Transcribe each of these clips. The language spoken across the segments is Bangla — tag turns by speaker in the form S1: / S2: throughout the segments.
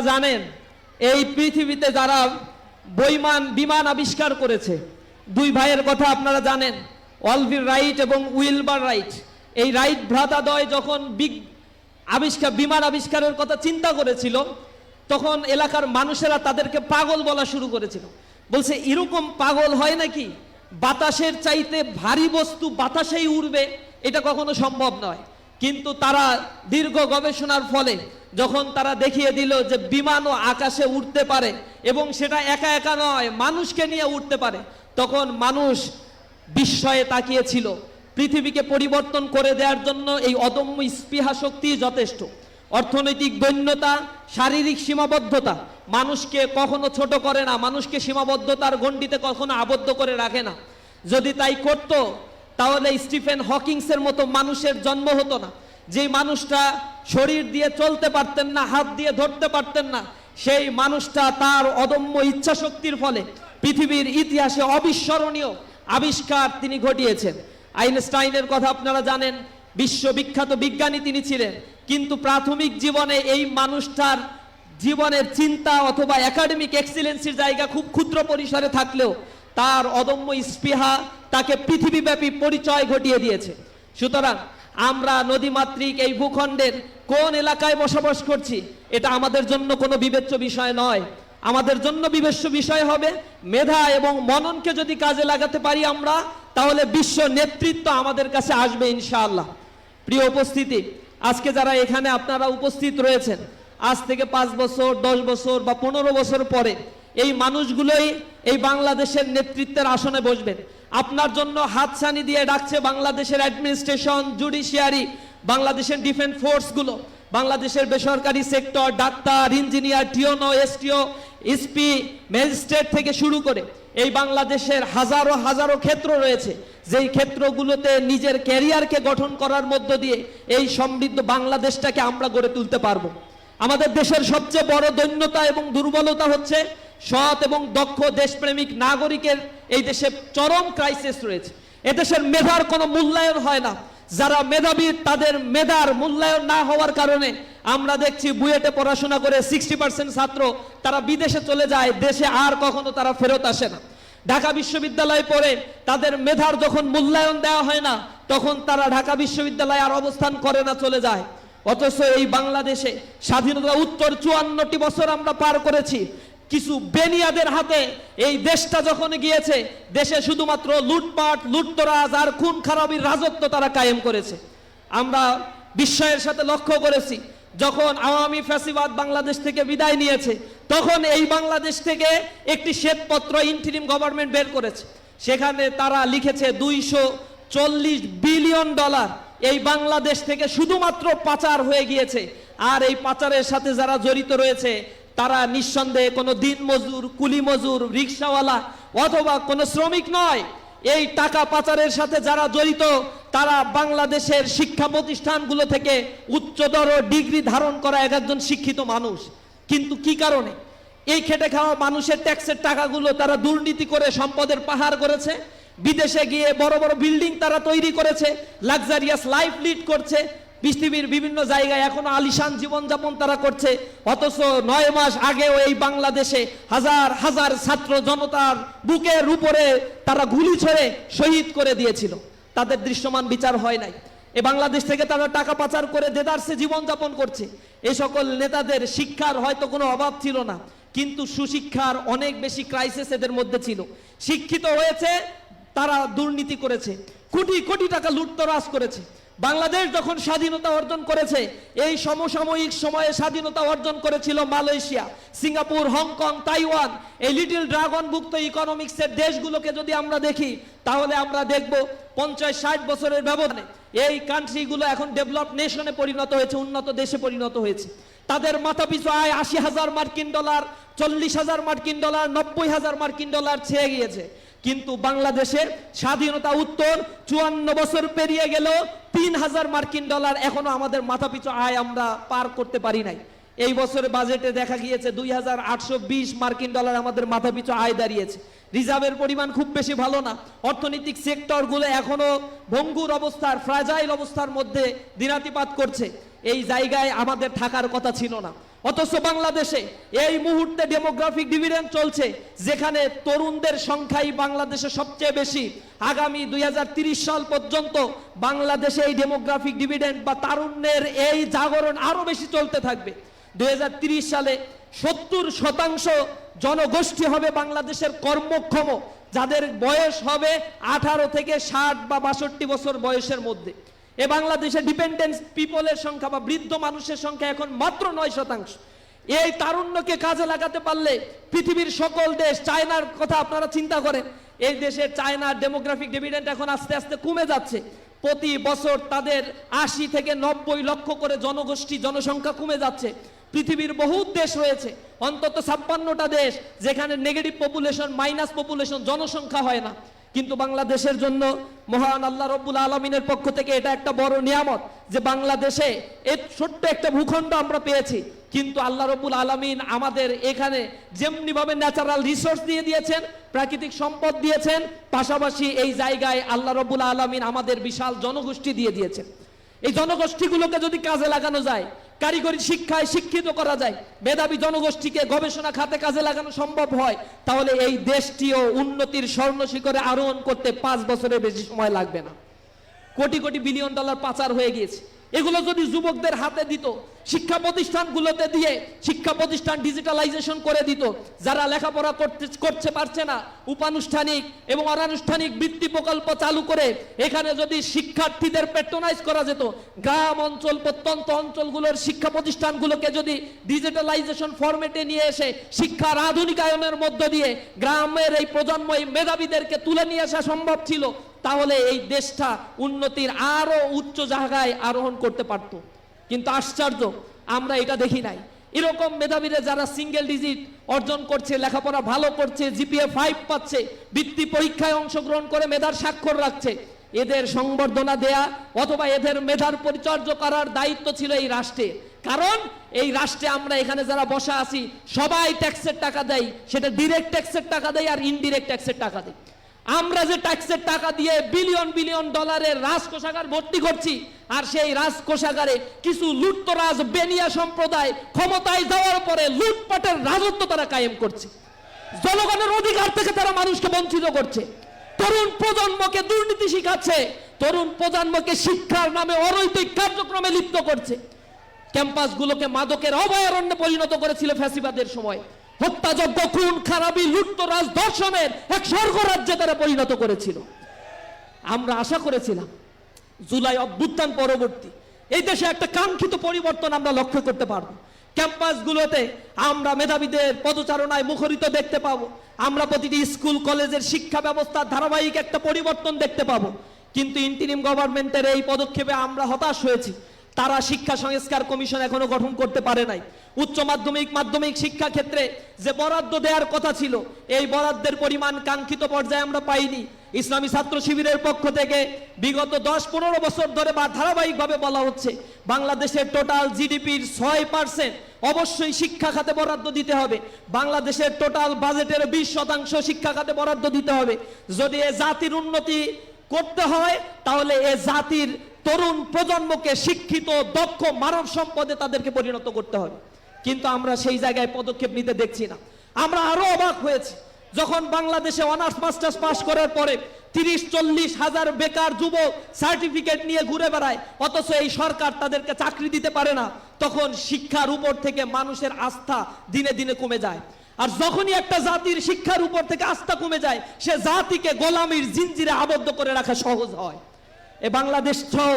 S1: জানেন, এই পৃথিবীতে যারা বৈমান, বিমান আবিষ্কার করেছে, দুই ভাইয়ের কথা আপনারা জানেন, অলভির রাইট এবং উইলবার রাইট। এই রাইট ভ্রাতাদয় যখন বিগ আবিষ্কার, বিমান আবিষ্কারের কথা চিন্তা করেছিল, তখন এলাকার মানুষেরা তাদেরকে পাগল বলা শুরু করেছিল। বলছে, এরকম পাগল হয় নাকি? বাতাসের চাইতে ভারী বস্তু বাতাসেই উড়বে, এটা কখনো সম্ভব নয়। কিন্তু তারা দীর্ঘ গবেষণার ফলে যখন তারা দেখিয়ে দিল যে বিমানও আকাশে উঠতে পারে এবং সেটা একা একা নয়, মানুষকে নিয়ে উঠতে পারে, তখন মানুষ বিস্ময়ে তাকিয়েছিল। পৃথিবীকে পরিবর্তন করে দেওয়ার জন্য এই অদম্য স্পৃহা শক্তি যথেষ্ট। অর্থনৈতিক দৈন্যতা শারীরিক সীমাবদ্ধতা, মানুষকে কখনো ছোট করে না, মানুষকে সীমাবদ্ধতার গণ্ডিতে কখনো আবদ্ধ করে রাখে না। যদি তাই করত, তাহলে স্টিফেন হকিংসের মতো মানুষের জন্ম হতো না। যে মানুষটা শরীর দিয়ে চলতে পারতেন না, হাত দিয়ে ধরতে পারতেন না। সেই মানুষটা তার অদম্য ইচ্ছা শক্তির ফলে পৃথিবীর ইতিহাসে অবিস্মরণীয় আবিষ্কার তিনি ঘটিয়েছেন। আইনস্টাইনের কথা আপনারা জানেন, বিশ্ববিখ্যাত বিজ্ঞানী তিনি ছিলেন, কিন্তু প্রাথমিক জীবনে এই মানুষটার জীবনের চিন্তা অথবা একাডেমিক এক্সিলেন্সির জায়গা খুব ক্ষুদ্র পরিসরে থাকলেও তার অদম্য স্পৃহা তাকে পৃথিবীব্যাপী পরিচয় ঘটিয়ে দিয়েছে। সুতরাং আমরা নদীমাতৃক এই ভূখণ্ডের কোন এলাকায় বসবাস করছি, এটা আমাদের জন্য কোনো বিবেচ্য বিষয় নয়। আমাদের জন্য বিবেচ্য বিষয় হবে মেধা এবং মননকে যদি কাজে লাগাতে পারি আমরা, তাহলে বিশ্ব নেতৃত্ব আমাদের কাছে আসবে ইনশাআল্লাহ। প্রিয় উপস্থিতি, আজকে যারা এখানে আপনারা উপস্থিত রয়েছেন, আজ থেকে পাঁচ বছর, দশ বছর বা পনেরো বছর পরে এই মানুষগুলোই এই বাংলাদেশের নেতৃত্বের আসনে বসবেন। আপনার জন্য হাতছানি দিয়ে ডাকছে বাংলাদেশের অ্যাডমিনিস্ট্রেশন, জুডিশিয়ারি বাংলাদেশের ডিফেন্স ফোর্সগুলো, বাংলাদেশের বেসরকারি সেক্টর, ডাক্তার, ইঞ্জিনিয়ার, টিওনো, এসটিও, এসপি, ম্যাজিস্ট্রেট থেকে শুরু করে এই বাংলাদেশের হাজারো হাজারো ক্ষেত্র রয়েছে। যেই ক্ষেত্রগুলোতে নিজের ক্যারিয়ারকে গঠন করার মধ্য দিয়ে এই সমৃদ্ধ বাংলাদেশটাকে আমরা গড়ে তুলতে পারব। আমাদের দেশের সবচেয়ে বড় দৈন্যতা এবং দুর্বলতা হচ্ছে সৎ এবং দক্ষ দেশপ্রেমিক নাগরিকের এই দেশে চরম ক্রাইসিস রয়েছে। এদেশের মেধার কোনো মূল্যায়ন হয় না। যারা মেধাবী, তাদের মেধার মূল্যায়ন না হওয়ার কারণে আমরা দেখছি বুয়েটে পড়াশোনা করে সিক্সটি পার্সেন্ট ছাত্র তারা বিদেশে চলে যায়, দেশে আর কখনো তারা ফেরত আসে না। ঢাকা বিশ্ববিদ্যালয়ে পড়ে তাদের মেধার যখন মূল্যায়ন দেওয়া হয় না, তখন তারা ঢাকা বিশ্ববিদ্যালয়ে আর অবস্থান করে না, চলে যায়। অথচ এই বাংলাদেশে স্বাধীনতা উত্তর চুয়ান্নটি বছর আমরা পার করেছি। কিছু বেনিয়াদের হাতে এই দেশটা যখন গিয়েছে, দেশে শুধুমাত্র লুটপাট, লুটতরাজ আর খুন খারাপির রাজত্ব তারা কায়েম করেছে। আমরা বিস্ময়ের সাথে লক্ষ্য করেছি, যখন আওয়ামী ফ্যাসিবাদ বাংলাদেশ থেকে বিদায় নিয়েছে, তখন এই বাংলাদেশ থেকে একটি শ্বেতপত্র ইন্টিরিম গভর্নমেন্ট বের করেছে। সেখানে তারা লিখেছে দুইশো চল্লিশ বিলিয়ন ডলার এই বাংলাদেশ থেকে শুধুমাত্র পাচার হয়ে গিয়েছে। আর এই পাচারের সাথে যারা জড়িত রয়েছে তারা নিঃসন্দেহে কোনো দিন মজুর, কুলি মজুর, রিক্সাওয়ালা অথবা কোনো শ্রমিক নয়। এই টাকা পাচারের সাথে যারা জড়িত, তারা বাংলাদেশের শিক্ষা প্রতিষ্ঠানগুলো থেকে উচ্চতর ডিগ্রি ধারণ করা এক একজন শিক্ষিত মানুষ। কিন্তু কি কারণে? এই খেটে খাওয়া মানুষের ট্যাক্সের টাকাগুলো তারা দুর্নীতি করে সম্পদের পাহাড় করেছে। বিদেশে গিয়ে বড় বড় বিল্ডিং তারা তৈরি করেছে, লাক্সারিয়াস লাইফ লিড করছে। পৃথিবীর বিভিন্ন জায়গায় এখনও আলিশান জীবনযাপন তারা করছে। অথচ নয় মাস আগেও এই বাংলাদেশে হাজার হাজার ছাত্র জনতার বুকের উপরে তারা গুলি ছড়ে শহীদ করে দিয়েছিল। তাদের দৃশ্যমান বিচার হয় নাই। এ বাংলাদেশ থেকে তারা টাকা পাচার করে দেদারসে জীবনযাপন করছে। এ সকল নেতাদের শিক্ষার হয়তো কোনো অভাব ছিল না, কিন্তু সুশিক্ষার অনেক বেশি ক্রাইসিস এদের মধ্যে ছিল। শিক্ষিত হয়েছে, তারা দুর্নীতি করেছে। কোটি কোটি টাকা লুটতরাজ করেছে। বাংলাদেশ যখন স্বাধীনতা অর্জন করেছে, এই সমসাময়িক সময়ে স্বাধীনতা অর্জন করেছিল Malaysia, Singapore, Hong Kong, Taiwan, এই লিটল ড্রাগন ভুক্ত ইকোনমিক্সের দেশগুলোকে যদি আমরা দেখি, তাহলে আমরা দেখব পঞ্চাশ, ষাট বছরের ব্যবধানে এই কান্ট্রিগুলো এখন ডেভেলপ নেশনে পরিণত হয়েছে, উন্নত দেশে পরিণত হয়েছে। তাদের মাথা পিছু আয় আশি হাজার মার্কিন ডলার, চল্লিশ হাজার মার্কিন ডলার, নব্বই হাজার মার্কিন ডলার ছেয়ে গিয়েছে। কিন্তু বাংলাদেশের স্বাধীনতা উত্তর চুয়ান্ন বছর পেরিয়ে গেল, তিন হাজার মার্কিন ডলার এখনও আমাদের মাথা পিছু আয় আমরা পার করতে পারি নাই। এই বছরের বাজেটে দেখা গিয়েছে দুই হাজার আটশো বিশ মার্কিন ডলার আমাদের মাথা পিছু আয় দাঁড়িয়েছে। রিজার্ভের পরিমাণ খুব বেশি ভালো না। অর্থনৈতিক সেক্টরগুলো এখনও ভঙ্গুর অবস্থার, ফ্রাজাইল অবস্থার মধ্যে দিনাতিপাত করছে। এই জায়গায় আমাদের থাকার কথা ছিল না। অথচ বাংলাদেশে এই মুহূর্তে ডেমোগ্রাফিক ডিভিডেন্ড চলছে, যেখানে তরুণদের সংখ্যাই বাংলাদেশে সবচেয়ে বেশি। আগামী দুই সাল পর্যন্ত বাংলাদেশে এই ডেমোগ্রাফিক ডিভিডেন্ড বা তারুণ্যের এই জাগরণ আরও বেশি চলতে থাকবে। দুই সালে সত্তর শতাংশ জনগোষ্ঠী হবে বাংলাদেশের কর্মক্ষম, যাদের বয়স হবে আঠারো থেকে ষাট বা বাষট্টি বছর বয়সের মধ্যে। এ বাংলাদেশে ডিপেন্ডেন্স পিপলের সংখ্যা বা বৃদ্ধ মানুষের সংখ্যা এখন মাত্র নয় শতাংশ। এই তারুণ্যকে কাজে লাগাতে পারলে পৃথিবীর সকল দেশ চায়নার কথা আপনারা চিন্তা করেন। এই দেশের চায়নার ডেমোগ্রাফিক ডিভিডেন্ট এখন আস্তে আস্তে কমে যাচ্ছে। প্রতি বছর তাদের আশি থেকে নব্বই লক্ষ করে জনগোষ্ঠী জনসংখ্যা কমে যাচ্ছে। পৃথিবীর বহু দেশ রয়েছে, অন্তত ছাপ্পান্নটা দেশ, যেখানে নেগেটিভ পপুলেশন মাইনাস পপুলেশন জনসংখ্যা হয় না। কিন্তু বাংলাদেশের জন্য মহান আল্লাহ রব্বুল আলমিনের পক্ষ থেকে এটা একটা বড় নিয়ামত যে বাংলাদেশে এই ছোট্ট একটা ভূখণ্ড আমরা পেয়েছি। কিন্তু আল্লাহ রব্বুল আলমিন আমাদের এখানে যেমনিভাবে ন্যাচারাল রিসোর্স দিয়ে দিয়েছেন, প্রাকৃতিক সম্পদ দিয়েছেন, পাশাপাশি এই জায়গায় আল্লাহ রব্বুল আলমিন আমাদের বিশাল জনগোষ্ঠী দিয়ে দিয়েছেন। এই জনগোষ্ঠীগুলোকে যদি কাজে লাগানো যায় কারিগরি শিক্ষায় শিক্ষিত করা যায়। মেধাবী জনগোষ্ঠীকে গবেষণা খাতে কাজে লাগানো সম্ভব হয়। তাহলে এই দেশটিও উন্নতির স্বর্ণ শিখরে আরোহণ করতে পাঁচ বছরের বেশি সময় লাগবে না। কোটি কোটি বিলিয়ন ডলার পাচার হয়ে গিয়েছে। এগুলো যদি যুবকদের হাতে দিত, শিক্ষা প্রতিষ্ঠানগুলোতে দিয়ে শিক্ষা প্রতিষ্ঠান ডিজিটালাইজেশন করে দিত, যারা লেখাপড়া করতে, করছে পারছে না, উপানুষ্ঠানিক এবং অনানুষ্ঠানিক বৃত্তি প্রকল্প চালু করে এখানে যদি শিক্ষার্থীদের পেট্রোনাইজ করা যেত, গ্রাম অঞ্চল প্রত্যন্ত অঞ্চলগুলোর শিক্ষা প্রতিষ্ঠানগুলোকে যদি ডিজিটালাইজেশন ফরম্যাটে নিয়ে এসে শিক্ষার আধুনিকায়নের মধ্য দিয়ে গ্রামের এই প্রজন্ম, এই মেধাবীদেরকে তুলে নিয়ে আসা সম্ভব ছিল তাহলে এই দেশটা উন্নতির আরও উচ্চ জায়গায় আরোহণ করতে পারত। কিন্তু আশ্চর্য, আমরা এটা দেখি নাই। এরকম মেধাবীরা যারা সিঙ্গেল ডিজিট অর্জন করছে, লেখাপড়া ভালো করছে জিপিএ ফাইভ পাচ্ছে, বৃত্তি পরীক্ষায় অংশগ্রহণ করে মেধার স্বাক্ষর রাখছে, এদের সংবর্ধনা দেয়া অথবা এদের মেধার পরিচর্যা করার দায়িত্ব ছিল এই রাষ্ট্রে। কারণ এই রাষ্ট্রে আমরা এখানে যারা বসা আছি, সবাই ট্যাক্সের টাকা দেয়, সেটা ডিরেক্ট ট্যাক্সের টাকা দেয় আর ইনডিরেক্ট ট্যাক্সের টাকা দেয়। আমরা যে ট্যাক্সের টাকা দিয়ে বিলিয়ন বিলিয়ন ডলারের রাজকোষাগার ভর্তি করছি, আর সেই রাজকোষাগারে কিছু লুটতরাজ, বেনিয়া সম্প্রদায় ক্ষমতায় যাওয়ার পরে লুটপাটের রাজত্ব তারা কায়েম করছে। জনগণের অধিকার থেকে তারা মানুষকে বঞ্চিত করছে। তরুণ প্রজন্মকে দুর্নীতি শিখাচ্ছে, তরুণ প্রজন্মকে শিক্ষার নামে অনৈতিক কার্যক্রমে লিপ্ত করছে। ক্যাম্পাসগুলোকে মাদকের অভয়ারণ্যে পরিণত করেছিল ফ্যাসিবাদের সময়। হত্যাযজ্ঞ খুন, খারাপি লুটতরাজ দর্শনের এক স্বর্গরাজ্যে তারা পরিণত করেছিল। আমরা আশা করেছিলাম, জুলাই অভ্যুত্থান পরবর্তী, এই দেশে একটা কাঙ্ক্ষিত পরিবর্তন আমরা লক্ষ্য করতে পারব। ক্যাম্পাসগুলোতে আমরা মেধাবীদের পদচারণায় মুখরিত দেখতে পাবো। আমরা প্রতিটি স্কুল, কলেজের শিক্ষা ব্যবস্থার ধারাবাহিক একটা পরিবর্তন দেখতে পাবো। কিন্তু ইন্টিরিম গভর্নমেন্টের এই পদক্ষেপে আমরা হতাশ হয়েছি। তারা শিক্ষা সংস্কার কমিশন এখনও গঠন করতে পারে নাই। উচ্চ মাধ্যমিক মাধ্যমিক শিক্ষা ক্ষেত্রে যে বরাদ্দ দেওয়ার কথা ছিল, এই বরাদ্দের পরিমাণ কাঙ্ক্ষিত পর্যায়ে আমরা পাইনি। ইসলামী ছাত্র শিবিরের পক্ষ থেকে বিগত দশ পনেরো বছর ধরে বা ধারাবাহিকভাবে বলা হচ্ছে, বাংলাদেশের টোটাল জিডিপির ছয় পার্সেন্ট অবশ্যই শিক্ষা খাতে বরাদ্দ দিতে হবে। বাংলাদেশের টোটাল বাজেটের বিশ শতাংশ শিক্ষা খাতে বরাদ্দ দিতে হবে। যদি এ জাতির উন্নতি করতে হয়, তাহলে এ জাতির তরুণ প্রজন্মকে শিক্ষিত, দক্ষ মানব সম্পদে তাদেরকে পরিণত করতে হবে। কিন্তু আমরা সেই জায়গায় পদক্ষেপ নিতে দেখছি না। আমরা আরও অবাক হয়েছি, যখন বাংলাদেশে অনার্স, মাস্টার্স পাস করার পরে তিরিশ, চল্লিশ হাজার বেকার যুবক সার্টিফিকেট নিয়ে ঘুরে বেড়ায়, অথচ এই সরকার তাদেরকে চাকরি দিতে পারে না, তখন শিক্ষার উপর থেকে মানুষের আস্থা দিনে দিনে কমে যায়। আর যখনই একটা জাতির শিক্ষার উপর থেকে আস্থা কমে যায়, সে জাতিকে গোলামির জিনজিরে আবদ্ধ করে রাখা সহজ হয়। এ বাংলাদেশ সহ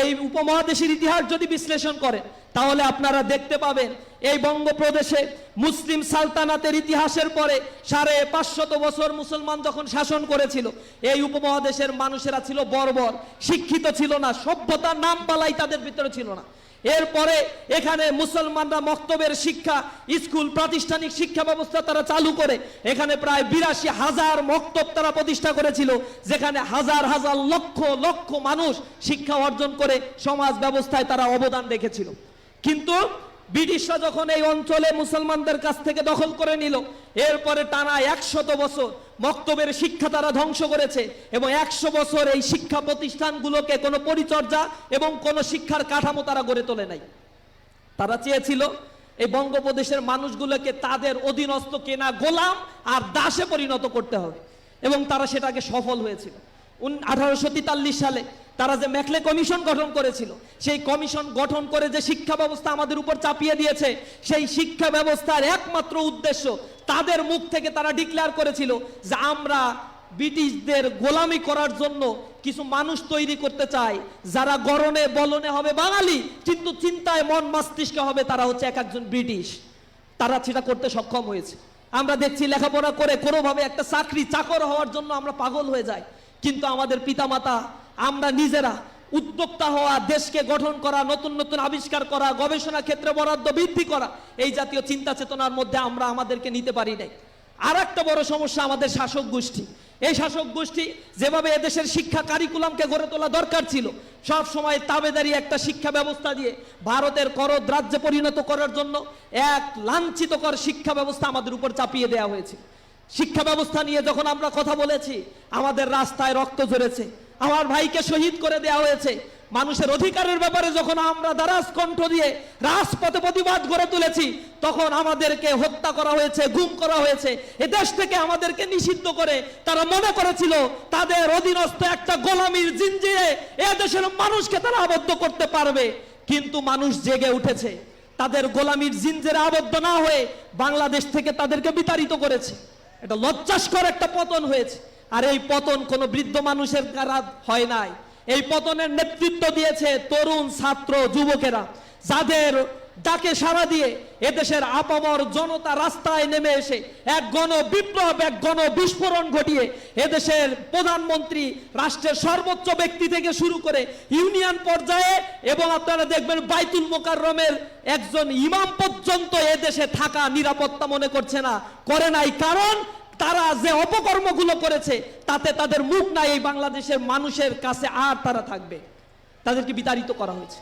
S1: এই উপমহাদেশের ইতিহাস যদি বিশ্লেষণ করেন তাহলে আপনারা দেখতে পাবেন এই বঙ্গপ্রদেশে মুসলিম সালতানাতের ইতিহাসের পরে সাড়ে পাঁচশত বছর মুসলমান যখন শাসন করেছিল, এই উপমহাদেশের মানুষেরা ছিল বর্বর, শিক্ষিত ছিল না, সভ্যতার নাম পালাই তাদের ভিতরে ছিল না। এরপরে এখানে মুসলমানরা মক্তবের শিক্ষা, স্কুল, প্রাতিষ্ঠানিক শিক্ষা ব্যবস্থা তারা চালু করে। এখানে প্রায় বিরাশি হাজার মক্তব তারা প্রতিষ্ঠা করেছিল, যেখানে হাজার হাজার লক্ষ লক্ষ মানুষ শিক্ষা অর্জন করে সমাজ ব্যবস্থায় তারা অবদান রেখেছিল। কিন্তু ব্রিটিশরা যখন এই অঞ্চলে মুসলমানদের কাছ থেকে দখল করে নিল, এরপরে টানা একশত বছর মক্তবের শিক্ষা তারা ধ্বংস করেছে এবং একশো বছর এই শিক্ষা প্রতিষ্ঠানগুলোকে কোনো পরিচর্যা এবং কোনো শিক্ষার কাঠামো তারা গড়ে তোলে নাই। তারা চেয়েছিল এই বঙ্গপ্রদেশের মানুষগুলোকে তাদের অধীনস্থ কেনা গোলাম আর দাসে পরিণত করতে হবে এবং তারা সেটাকে সফল হয়েছিল। আঠারোশো তেতাল্লিশ সালে তারা যে ম্যাকলে কমিশন গঠন করেছিল, সেই কমিশন গঠন করে যে শিক্ষা ব্যবস্থা আমাদের উপর চাপিয়ে দিয়েছে, সেই শিক্ষা ব্যবস্থার একমাত্র উদ্দেশ্য তাদের মুখ থেকে তারা ডিক্লেয়ার করেছিল যে আমরা ব্রিটিশদের গোলামি করার জন্য কিছু মানুষ তৈরি করতে চায় যারা গরনে বলনে হবে বাঙালি, কিন্তু চিন্তায় মন মস্তিষ্কে হবে তারা হচ্ছে এক একজন ব্রিটিশ। তারা সেটা করতে সক্ষম হয়েছে। আমরা দেখছি লেখাপড়া করে কোনোভাবে একটা চাকরি, চাকর হওয়ার জন্য আমরা পাগল হয়ে যাই, কিন্তু আমাদের পিতামাতা আমরা নিজেরা উদ্যোক্তা হওয়া, দেশকে গঠন করা, নতুন নতুন আবিষ্কার করা, গবেষণা ক্ষেত্রে বরাদ্দ বৃদ্ধি করা, এই জাতীয় চিন্তা চেতনার মধ্যে আমরা আমাদেরকে নিতে পারি নাই। আর একটা বড় সমস্যা আমাদের শাসক গোষ্ঠী। এই শাসক গোষ্ঠী যেভাবে এদেশের শিক্ষা কারিকুলামকে গড়ে তোলা দরকার ছিল, সব সময় তাবেদারি একটা শিক্ষা ব্যবস্থা দিয়ে ভারতের করদ রাজ্যে পরিণত করার জন্য এক লাঞ্ছিতকর শিক্ষা ব্যবস্থা আমাদের উপর চাপিয়ে দেওয়া হয়েছে। শিক্ষা ব্যবস্থা নিয়ে যখন আমরা কথা বলেছি, আমাদের রাস্তায় রক্ত ঝরেছে। আমার ভাইকে শহীদ করে দেওয়া হয়েছে। মানুষের অধিকারের ব্যাপারে যখন আমরা দারাজ কণ্ঠ দিয়ে রাজপথে প্রতিবাদ গড়ে তুলেছি, তখন আমাদেরকে হত্যা করা হয়েছে, গুম করা হয়েছে। এ দেশ থেকে আমাদেরকে নিষিদ্ধ করে তারা মনে করেছিল, তাদের অধীনস্থ একটা গোলামির জিঞ্জিরে এ দেশের মানুষকে তারা আবদ্ধ করতে পারবে। কিন্তু মানুষ জেগে উঠেছে। তাদের গোলামির জিঞ্জেরে আবদ্ধ না হয়ে বাংলাদেশ থেকে তাদেরকে বিতাড়িত করেছে। এটা লজ্জাস্কর একটা পতন হয়েছে। আর এই পতন কোনো বৃদ্ধ মানুষের দ্বারা হয় নাই। এই পতনের নেতৃত্ব দিয়েছে তরুণ ছাত্র, যুবকেরা, যাদের ডাকে সাড়া দিয়ে এদেশের আপামর জনতা রাস্তায় নেমে এসে এক গণ বিপ্লব, এক গণ বিস্ফোরণ ঘটিয়ে এদেশের প্রধানমন্ত্রী, রাষ্ট্রের সর্বোচ্চ ব্যক্তি থেকে শুরু করে ইউনিয়ন পর্যায়ে এবং আপনারা দেখবেন বাইতুল মোকাররমের একজন ইমাম পর্যন্ত এদেশে থাকা নিরাপত্তা মনে করছে না, করে নাই। কারণ তারা যে অপকর্মগুলো করেছে, তাতে তাদের মুখ নাই এই বাংলাদেশের মানুষের কাছে আর তারা থাকবে। তাদেরকে বিতাড়িত করা হয়েছে।